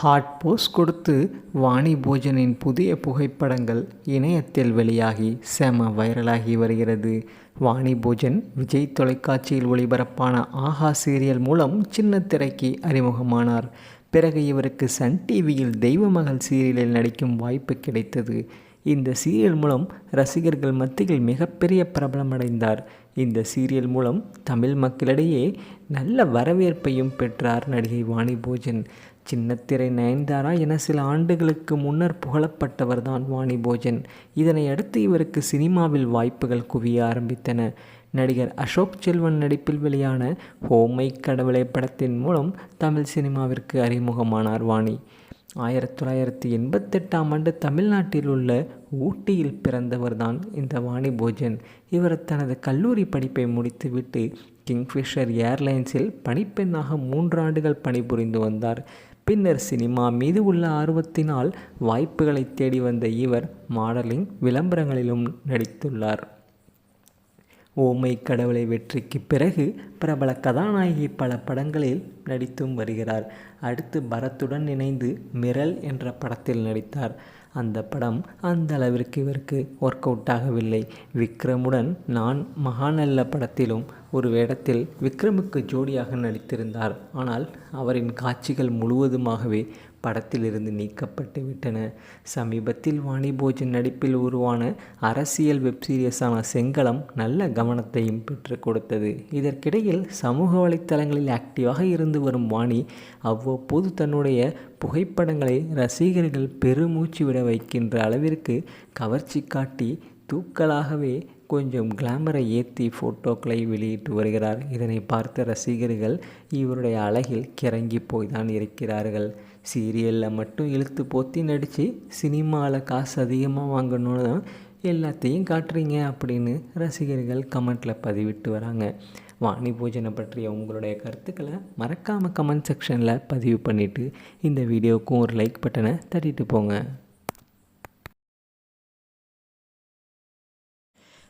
Hot Bose கொடுத்து வாணி போஜனின் புதிய புகைப்படங்கள் இணையத்தில் வெளியாகி செம வைரலாகி வருகிறது. வாணி போஜன் விஜய் தொலைக்காட்சியில் ஒளிபரப்பான ஆஹா சீரியல் மூலம் சின்ன திரைக்கு அறிமுகமானார். பிறகு இவருக்கு சன் டிவியில் தெய்வமகள் சீரியலில் நடிக்கும் வாய்ப்பு கிடைத்தது. இந்த சீரியல் மூலம் ரசிகர்கள் மத்தியில் மிகப்பெரிய பிரபலமடைந்தார் இந்த சீரியல் மூலம் தமிழ் மக்களிடையே நல்ல வரவேற்பையும் பெற்றார் நடிகை வாணி போஜன். சின்னத்திரை நயன்தாரா என சில ஆண்டுகளுக்கு முன்னர் புகழப்பட்டவர் தான் வாணி போஜன் இதனை அடுத்து இவருக்கு சினிமாவில் வாய்ப்புகள் குவிய ஆரம்பித்தன. நடிகர் அசோக் செல்வன் நடிப்பில் வெளியான ஹோமை கடவுளை படத்தின் மூலம் தமிழ் சினிமாவிற்கு அறிமுகமானார் வாணி. ஆயிரத்தி தொள்ளாயிரத்தி எண்பத்தெட்டாம் ஆண்டு தமிழ்நாட்டில் உள்ள ஊட்டியில் பிறந்தவர் தான் இந்த வாணி போஜன் இவர் தனது கல்லூரி படிப்பை முடித்துவிட்டு கிங்ஃபிஷர் ஏர்லைன்ஸில் பணிப்பெண்ணாக மூன்று ஆண்டுகள் பணிபுரிந்து வந்தார். பின்னர் சினிமா மீது உள்ள ஆர்வத்தினால் வாய்ப்புகளை தேடி வந்த இவர் மாடலிங் விளம்பரங்களிலும் நடித்துள்ளார். ஓமை கடவுளை வெற்றிக்கு பிறகு பிரபல கதாநாயகி பல படங்களில் நடித்தும் வருகிறார். அடுத்து பரத்துடன் இணைந்து மிரல் என்ற படத்தில் நடித்தார். அந்த படம் அந்த அளவிற்கு இவருக்கு ஒர்க் அவுட் ஆகவில்லை. விக்ரமுடன் நான் மகாநல்ல படத்திலும் ஒரு வேடத்தில் விக்ரமுக்கு ஜோடியாக நடித்திருந்தார். ஆனால் அவரின் காட்சிகள் முழுவதுமாகவே படத்திலிருந்து நீக்கப்பட்டு விட்டன. சமீபத்தில் வாணிபோஜன் நடிப்பில் உருவான அரசியல் வெப்சீரியஸான செங்கலம் நல்ல கவனத்தையும் பெற்றுக் கொடுத்தது. இதற்கிடையில் சமூக வலைத்தளங்களில் ஆக்டிவாக இருந்து வரும் வாணி அவ்வப்போது தன்னுடைய புகைப்படங்களை ரசிகர்கள் பெருமூச்சு விட வைக்கின்ற அளவிற்கு கவர்ச்சி காட்டி தூக்கலாகவே கொஞ்சம் கிளாமரை ஏற்றி ஃபோட்டோக்களை வெளியிட்டு வருகிறார். இதனை பார்த்த ரசிகர்கள் இவருடைய அழகில் கிறங்கி போய் தான் இருக்கிறார்கள். சீரியலில் மட்டும் இழுத்து போத்தி நடித்து சினிமாவில் காசு அதிகமாக வாங்கணும்னு தான் எல்லாத்தையும் காட்டுறீங்க அப்படின்னு ரசிகர்கள் கமெண்ட்டில் பதிவிட்டு வராங்க. வாணி பூஜனை பற்றிய உங்களுடைய கருத்துக்களை மறக்காமல் கமெண்ட் செக்ஷனில் பதிவு பண்ணிவிட்டு இந்த வீடியோவுக்கும் ஒரு லைக் பட்டனை தட்டிட்டு போங்க.